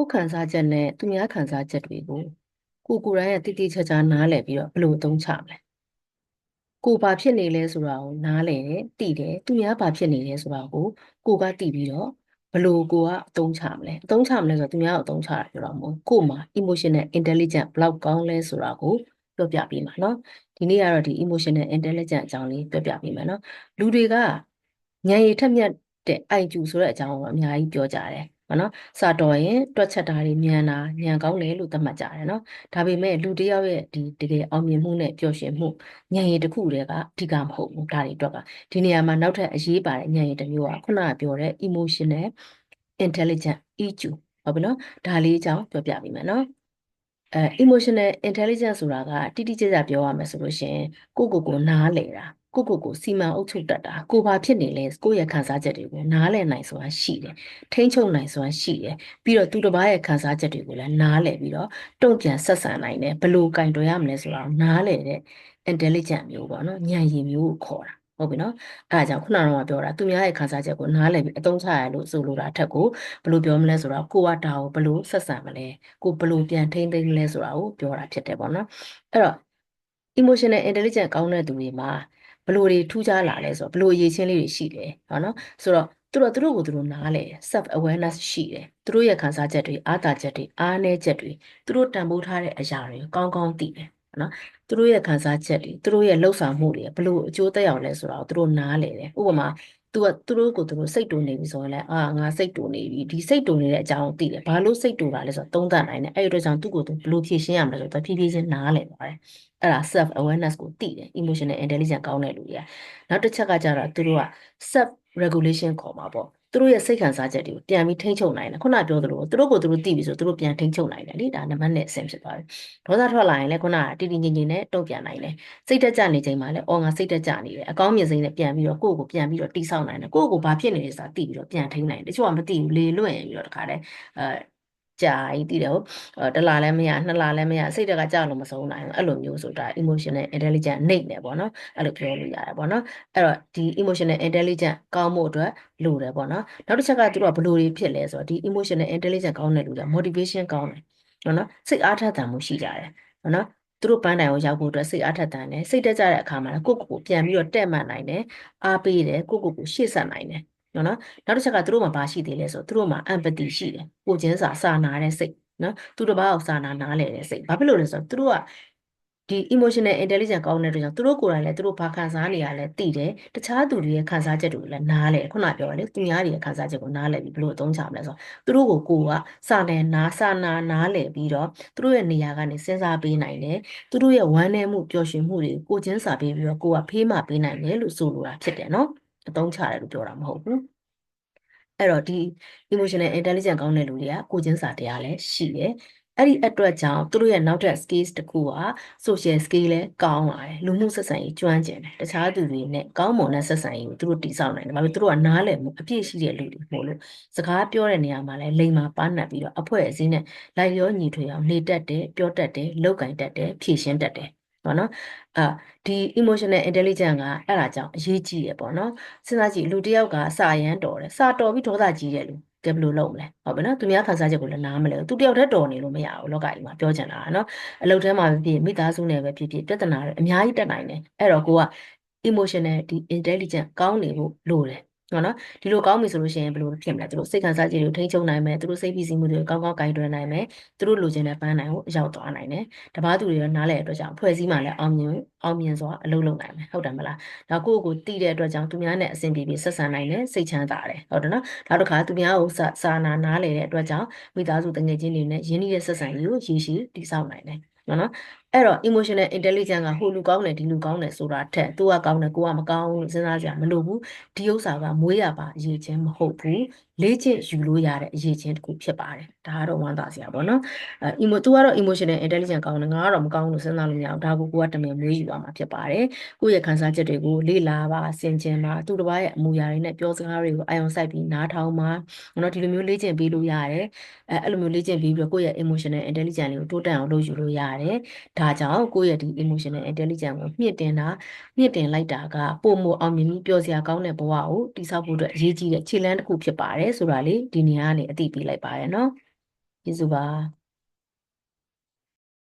ကိုယ်ခံစားချက်နဲ့သူများခံစားချက်တွေကိုကိုယ်ကိုယ်တိုင်ရဲ့တိတိကျကျနားလည်ပြီးတော့ဘယ်လိုအသုံးချမလဲကိုယ်ဘာဖြစ်နေလဲဆိုတာကိုနားလည်တယ်သိတယ်သူများဘာဖြစ်နေလဲဆိုတာကိုကိုယ်ကသိပြီးတော့ဘယ်လိုကိုကအသုံးချမလဲအသုံးချမလဲဆိုတော့သူများကိုအသုံးချတာပြောတော့မဟုတ်ကိုယ်မှာ emotional intelligent ဘယ်လောက်ကောင်းလဲဆိုတာကိုပြောပြပေးမှာเนาะဒီနေ့ကတော့ဒီ emotional intelligent အကြောင်းလေးပြောပြပေးမယ်เนาะလူတွေကဉာဏ်ရည်ထက်မြက်တဲ့ IQ ဆိုတဲ့အကြောင်းကိုအများကြီးပြောကြတယ် ပေါ့နော်စာတော်ရင်တွက်ချက်တာတွေမြန်တာဉာဏ်ကောင်းတယ်လို့သတ်မှတ်ကြတယ်နော်ဒါပေမဲ့လူတစ်ယောက်ရဲ့ဒီတကယ်အောင်မြင်မှုနဲ့ပျော်ရွှင်မှုဉာဏ်ရည်တစ်ခုတည်းကအဓိကမဟုတ်ဘူးဒါတွေအတွက်ကဒီနေရာမှာနောက်ထပ်အရေးပါတဲ့ဉာဏ်ရည်တစ်မျိုးကခုနကပြောတဲ့ emotional intelligent EQ ဟုတ်ပြီနော်ဒါလေးအကြောင်းပြောပြပေးမယ်နော်အဲ emotional intelligence ဆိုတာကတိတိကျကျပြောရမယ်ဆိုလို့ရှိရင်ကိုယ့်ကိုယ်ကိုနားလည်တာ ကိုကိုကိုစီမံအုပ်ချုပ်တတ်တာကိုဘာဖြစ်နေလဲကိုယ့်ရဲ့ခံစားချက်တွေကိုနားလည်နိုင်ဆိုတာရှိတယ်ထိန်းချုပ်နိုင်ဆိုတာရှိတယ်ပြီးတော့သူတစ်ပါးရဲ့ခံစားချက်တွေကိုလည်းနားလည်ပြီးတော့တုံ့ပြန်ဆက်ဆံနိုင်တယ်ဘယ်လိုကင်တွယ်ရမလဲဆိုတာကိုနားလည်တဲ့ intelligent မျိုးပေါ့နော်ဉာဏ်ရည်မျိုးကိုခေါ်တာဟုတ်ပြီနော်အဲအကြောင်းခုနကတော့ပြောတာသူများရဲ့ခံစားချက်ကိုနားလည်ပြီးအသုံးချရလို့ဆိုလိုတာအထက်ကိုဘယ်လိုပြောမလဲဆိုတော့ကိုကဒါကိုဘယ်လိုဆက်ဆံမလဲကိုဘယ်လိုပြန်ထိန်းသိမ်းမလဲဆိုတာကိုပြောတာဖြစ်တယ်ပေါ့နော်အဲ့တော့ emotional intelligent ကောင်းတဲ့သူတွေမှာဘ လို့တွေထူးခြားလာလဲဆိုတော့ဘလို့အရေးချင်းလေးတွေရှိတယ်ဟောနော်ဆိုတော့သူတို့သူတို့ကိုသူတို့နားလဲ self awareness ရှိတယ်သူတို့ရဲ့ခံစားချက်တွေအားသာချက်တွေအားနည်းချက်တွေသူတို့တန်ဖိုးထားတဲ့အရာတွေကောင်းကောင်းသိတယ်နော်သူတို့ရဲ့ခံစားချက်တွေသူတို့ရဲ့လှုပ်ဆောင်မှုတွေဘလို့အကျိုးသက်ရောက်လဲဆိုတော့သူတို့နားလဲတယ်ဥပမာ သူကသူတို့ကိုသူတို့စိတ်တူနေပြီဆိုရင်လည်းအာငါစိတ်တူနေပြီဒီစိတ်တူနေတဲ့အကြောင်းကိုသိတယ်ဘာလို့စိတ်တူတာလဲဆိုတော့သုံးသပ်နိုင်တယ်အဲ့ဒီအတွက်ကြောင့်သူ့ကိုသူဘလို့ဖြေရှင်းရမလဲဆိုတော့ဖြည်းဖြည်းချင်းနားလဲသွားတယ်အဲ့ဒါ self awareness ကိုသိတယ် emotional intelligence ကောင်းတဲ့လူတွေကနောက်တစ်ချက်ကကြတော့သူတို့က self regulation ခေါ်မှာပေါ့ သူတို့ရဲ့စိတ်ခံစားချက်တွေကိုပြန်ပြီးထိန်းချုပ်နိုင်တယ်ခုနပြောသလိုသူတို့ကိုသူတို့သိပြီဆိုသူတို့ပြန်ထိန်းချုပ်နိုင်တယ်လေဒါနံပါတ်1အဆင့်ဖြစ်သွားပြီဒေါသထွက်လာရင်လည်းခုနကတည်တည်ငြိမ်ငြိမ်နဲ့တုံ့ပြန်နိုင်တယ်စိတ်တက်ကြနေချိန်မှာလည်းအော်ငါစိတ်တက်ကြနေတယ်အကောင်းမြင်စိတ်နဲ့ပြန်ပြီးတော့ကိုယ့်ကိုပြန်ပြီးတော့တိဆောက်နိုင်တယ်ကိုယ့်ကိုဘာဖြစ်နေလဲဆိုတာသိပြီးတော့ပြန်ထိန်းနိုင်တယ်တချို့ကမသိဘူးလေလွင့်ပြီးတော့တခါတည်းအဲ ကြာကြီးတည်တယ်ဟုတ်တလားလည်းမရနှစ်လားလည်းမရစိတ်တက်ကကြောက်လို့မဆုံးနိုင်ဘူးအဲ့လိုမျိုးဆိုတာ emotional intelligent နှိပ်တယ်ပေါ့နော်အဲ့လိုပြောလို့ရတယ်ပေါ့နော်အဲ့တော့ဒီ emotional intelligent ကောင်းမှုအတွက်လိုတယ်ပေါ့နော်နောက်တစ်ချက်ကသူတို့ကဘယ်လိုတွေဖြစ်လဲဆိုတော့ဒီ emotional intelligent ကောင်းတဲ့လူတွေ motivation ကောင်းတယ်နော်နော်စိတ်အားထက်သန်မှုရှိကြတယ်နော်သူတို့ပန်းတိုင်ကိုရောက်ဖို့အတွက်စိတ်အားထက်သန်တယ်စိတ်တက်ကြတဲ့အခါမှာကိုယ့်ကိုယ်ကိုပြန်ပြီးတော့တက်မှတ်နိုင်တယ်အားပေးတယ်ကိုယ့်ကိုယ်ကိုရှေ့ဆက်နိုင်တယ် နော်နော်နောက်တစ်ချက်ကသူတို့မှာဘာရှိသေးလဲဆိုတော့သူတို့မှာ empathy ရှိတယ်ကိုချင်းစာစာနာတဲ့စိတ်နော်သူတို့ဘာကိုစာနာနားလဲတဲ့စိတ်ဘာဖြစ်လို့လဲဆိုတော့သူတို့ကဒီ emotional intelligence ကောင်းတဲ့အတွက်ကြောင့်သူတို့ကိုယ်တိုင်လည်းသူတို့ဘာခံစားနေရလဲသိတယ်တခြားသူတွေရဲ့ခံစားချက်တွေကိုလည်းနားလဲခုနပြောတယ်သူများတွေရဲ့ခံစားချက်ကိုနားလဲပြီးဘယ်လိုအသုံးချမလဲဆိုတော့သူတို့ကိုကိုကစာနယ်နားစာနာနားလဲပြီးတော့သူတို့ရဲ့နေရာကနေစဉ်းစားပေးနိုင်တယ်သူတို့ရဲ့ဝမ်းနည်းမှုပျော်ရွှင်မှုတွေကိုချင်းစာပေးပြီးတော့ကိုကဖေးမှပေးနိုင်တယ်လို့ဆိုလိုတာဖြစ်တယ်နော် အသုံးချတယ်လို့ပြောတာမဟုတ်ဘူးအဲ့တော့ဒီ emotional intelligence ကောင်းတဲ့လူတွေကကိုချင်းစာတရားလည်းရှိတယ်အဲ့ဒီအတွက်ကြောင့်သူတို့ရဲ့နောက်ထပ် skills တစ်ခုက social skill လည်းကောင်းလာတယ်လူမှုဆက်ဆံရေးကျွမ်းကျင်တယ်တခြားသူတွေနဲ့ကောင်းမွန်တဲ့ဆက်ဆံရေးကိုသူတို့တည်ဆောက်နိုင်တယ်ဘာဖြစ်သူတို့ကနားလည်မှုအပြည့်ရှိတဲ့လူတွေမို့လို့စကားပြောတဲ့နေရာမှာလည်းလိမ္မာပါနှံ့ပြီးတော့အဖွဲ့အစည်းနဲ့လိုက်ရောညီထွေအောင်နေတတ်တယ်ပြောတတ်တယ်လောက်ကင်တတ်တယ်ဖြည့်ရှင်းတတ်တယ် ပေါ့နော်အာဒီ emotional intelligence ကအဲ့ဒါကြောင့်အရေးကြီးတယ်ပေါ့နော်စဉ်းစားကြည့်လူတစ်ယောက်ကစာရမ်းတော်တယ်စာတော်ပြီးဒေါသကြီးတယ်လူကဘယ်လိုလုပ်မလဲဟုတ်ပြီနော်သူများခံစားချက်ကိုလည်းနားမလဲသူတယောက်တည်းတော်နေလို့မရဘူးလောကကြီးမှာပြောချင်တာနော်အလုပ်ထဲမှာပဲဖြစ်မိသားစုနဲ့ပဲဖြစ်ဖြစ်ပြဿနာတွေအများကြီးတက်နိုင်တယ်အဲ့တော့ကိုက emotional ဒီ intelligent ကောင်းနေဖို့လိုတယ် နော်နော်ဒီလိုကောင်းပြီဆိုလို့ရှိရင်ဘယ်လိုဖြစ်မလဲသူတို့စိတ်ခံစားချက်တွေကိုထိန်းချုပ်နိုင်မယ်သူတို့စိတ်ဖိစီးမှုတွေကိုကောင်းကောင်းဂိုင်တွယ်နိုင်မယ်သူတို့လိုချင်တဲ့ပန်းနိုင်ကိုရောက်သွားနိုင်တယ်တပားသူတွေရောနားလည်တဲ့အတွက်ကြောင့်ဖွဲ့စည်းမှလည်းအောင်မြင်အောင်မြင်စွာအလုပ်လုပ်နိုင်မယ်ဟုတ်တယ်မလားဒါကိုယ့်ကိုတည်တဲ့အတွက်ကြောင့်သူများနဲ့အဆင်ပြေပြေဆက်ဆံနိုင်တယ်စိတ်ချမ်းသာတယ်ဟုတ်တယ်နော်နောက်တစ်ခါသူများကိုစာနာနားလည်တဲ့အတွက်ကြောင့်မိသားစုတငယ်ချင်းတွေနဲ့ရင်းနှီးတဲ့ဆက်ဆံရေးကိုရည်ရှိတည်ဆောက်နိုင်တယ်နော်နော်အဲ့တော့ emotional intelligence ကဟိုလူကောင်းတယ်ဒီလူကောင်းတယ်ဆိုတာထက်သူကကောင်းတယ်ကိုကမကောင်းဘူးစဉ်းစားကြမလို့ဘူးဒီဥစ္စာကမွေးရပါအရေးချင်းမဟုတ်ဘူးလေ့ကျင့်ယူလို့ရတဲ့အရေးချင်းတစ်ခုဖြစ်ပါတယ်ဒါကတော့ဝမ်းသာစရာပေါ့နော်အဲ emo သူကတော့ emotional intelligence ကောင်းတယ်ငါကတော့မကောင်းဘူးလို့စဉ်းစားလို့မရဘူးဒါကိုကိုကတမင်မွေးယူရမှာဖြစ်ပါတယ်ကိုယ့်ရဲ့ခံစားချက်တွေကိုလေ့လာပါဆင်ခြင်ပါသူတစ်ပါးရဲ့အမူအရာတွေနဲ့ပြောစကားတွေကိုအာရုံစိုက်ပြီးနားထောင်ပါနော်ဒီလိုမျိုးလေ့ကျင့်ပေးလို့ရတယ်အဲအဲ့လိုမျိုးလေ့ကျင့်ပြီးပြီးတော့ကိုယ့်ရဲ့ emotional intelligence လေးကိုတိုးတက်အောင်လုပ်ယူလို့ရတယ်ဒါကြောင့်ကိုယ့်ရဲ့ဒီ emotional intelligence ကိုမြင့်တင်တာမြင့်တင်လိုက်တာကပုံမအောင်မြင်ပြီးပျော်စရာကောင်းတဲ့ဘဝကိုတည်ဆောက်ဖို့အတွက်အရေးကြီးတဲ့ခြေလှမ်းတစ်ခုဖြစ်ပါတယ်ဆိုတာလေးဒီနေရာကနေအသိပေးလိုက်ပါရနော်ကျေးဇူးပါ